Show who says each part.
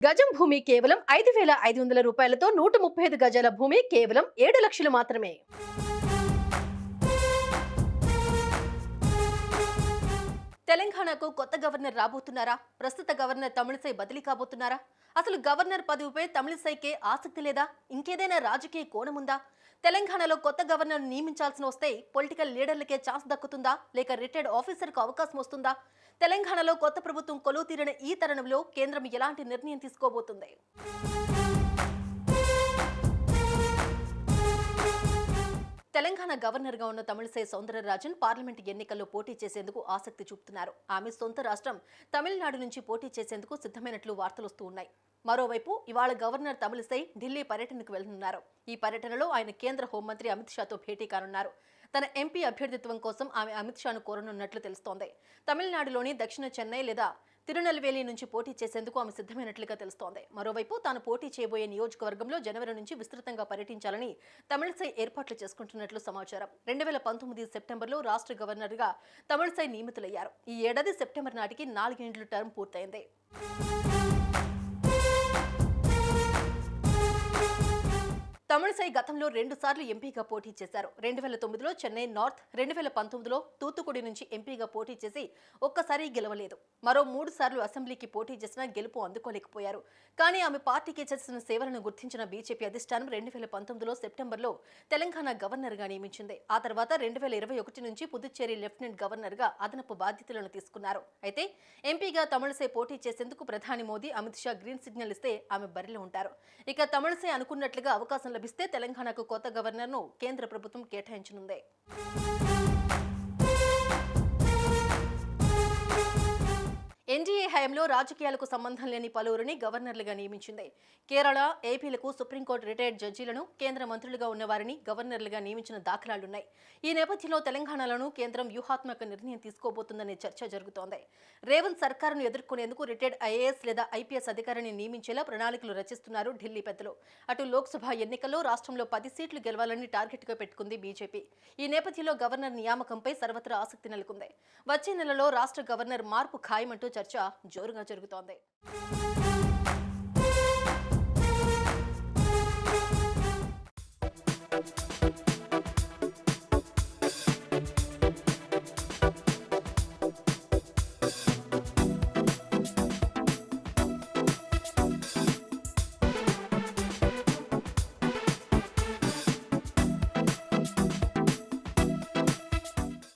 Speaker 1: గజం భూమి కేవలం ఐదు వేల ఐదు వందల రూపాయలతో నూట ముప్పై ఐదు గజాల భూమి కేవలం ఏడు లక్షలు మాత్రమే. తెలంగాణకు కొత్త గవర్నర్ రాబోతున్నారా? ప్రస్తుత గవర్నర్ తమిళసై బదిలీ కాబోతున్నారా? అసలు గవర్నర్ పదవిపై తమిళసైకే ఆసక్తి లేదా? ఇంకేదైనా రాజకీయ కోణముందా తెలంగాణలో కొత్త గవర్నర్ నియమించాల్సిన వస్తే పొలిటికల్ లీడర్లకే ఛాన్స్ దక్కుతుందా? లేక రిటైర్డ్ ఆఫీసర్కు అవకాశం వస్తుందా? తెలంగాణలో కొత్త ప్రభుత్వం కొలువు తీరిన ఈ తరుణంలో కేంద్రం ఎలాంటి నిర్ణయం తీసుకోబోతుంది? తెలంగాణ గవర్నర్గా ఉన్న తమిళసై సౌందరరాజన్ పార్లమెంట్ ఎన్నికల్లో పోటీ చేసేందుకు ఆసక్తి చూపుతున్నారు. ఆమె సొంత రాష్ట్రం తమిళనాడు నుంచి పోటీ చేసేందుకు సిద్ధమైనట్లు వార్తలు వస్తూ ఉన్నాయి. మరోవైపు ఇవాళ గవర్నర్ తమిళసై ఢిల్లీ పర్యటనకు వెళ్తున్నారు ఈ పర్యటనలో ఆయన కేంద్ర హోంమంత్రి అమిత్ షాతో భేటీ కానున్నారు. తన ఎంపీ అభ్యర్థిత్వం కోసం ఆమె అమిత్ షాను కోరనున్నట్లు తెలుస్తోంది. తమిళనాడులోని దక్షిణ చెన్నై లేదా తిరునెల్వేలి నుంచి పోటీ చేసేందుకు ఆమె సిద్ధమైనట్లుగా తెలుస్తోంది. మరోవైపు తాను పోటీ చేయబోయే నియోజకవర్గంలో జనవరి నుంచి విస్తృతంగా పర్యటించాలని తమిళసై ఏర్పాట్లు చేసుకుంటున్నట్లు సమాచారం. రెండు వేల పంతొమ్మిది సెప్టెంబర్లో రాష్ట్ర గవర్నర్గా తమిళసై నియమితులయ్యారు. ఈ ఏడాది సెప్టెంబర్ నాటికి నాలుగేండ్లు టర్మ్ పూర్తయింది. తమిళసై గతంలో రెండు సార్లు ఎంపీగా పోటీ చేశారు. రెండు వేల తొమ్మిదిలో చెన్నై నార్త్ రెండు వేల పంతొమ్మిదిలో తూత్తుకుడి నుంచి ఎంపీగా పోటీ చేసి ఒక్కసారి గెలవలేదు. మరో మూడు సార్లు అసెంబ్లీకి పోటీ చేసినా గెలుపు అందుకోలేకపోయారు. కానీ ఆమె పార్టీకి చేసిన సేవలను గుర్తించిన బీజేపీ అధిష్టానం రెండు వేల పంతొమ్మిదిలో సెప్టెంబర్లో తెలంగాణ గవర్నర్గా నియమించింది. ఆ తర్వాత రెండు వేల ఇరవై ఒకటి నుంచి పుదుచ్చేరి లెఫ్టినెంట్ గవర్నర్గా అదనపు బాధ్యతలను తీసుకున్నారు. అయితే ఎంపీగా తమిళసై పోటీ చేసేందుకు ప్రధాని మోదీ అమిత్ షా గ్రీన్ సిగ్నల్ ఇస్తే ఆమె బరిలో ఉంటారు. ఇక తమిళసై అనుకున్నట్లుగా అవకాశం లభిస్తే తెలంగాణకు కొత్త గవర్నర్ను కేంద్ర ప్రభుత్వం కేటాయించనుంది. హయాంలో రాజకీయాలకు సంబంధం లేని పలువురిని గవర్నర్లుగా నియమించింది. కేరళ ఏపీలకు సుప్రీంకోర్టు రిటైర్డ్ జడ్జీలను కేంద్ర మంత్రులుగా ఉన్నవారిని గవర్నర్లుగా నియమించిన దాఖలాలున్నాయి. ఈ నేపథ్యంలో తెలంగాణలోనూ కేంద్రం వ్యూహాత్మక నిర్ణయం తీసుకోబోతుందనే చర్చ జరుగుతోంది. రేవంత్ సర్కారును ఎదుర్కొనేందుకు రిటైర్డ్ ఐఏఎస్ లేదా ఐపీఎస్ అధికారిని నియమించేలా ప్రణాళికలు రచిస్తున్నారు ఢిల్లీ పెద్దలు. అటు లోక్సభ ఎన్నికల్లో రాష్ట్రంలో పది సీట్లు గెలవాలని టార్గెట్గా పెట్టుకుంది బీజేపీ. ఈ నేపథ్యంలో గవర్నర్ నియామకంపై సర్వత్రా ఆసక్తి నెలకొంది. వచ్చే నెలలో రాష్ట్ర గవర్నర్ మార్పు ఖాయమంటూ చర్చ జోరుగా జరుగుతోంది.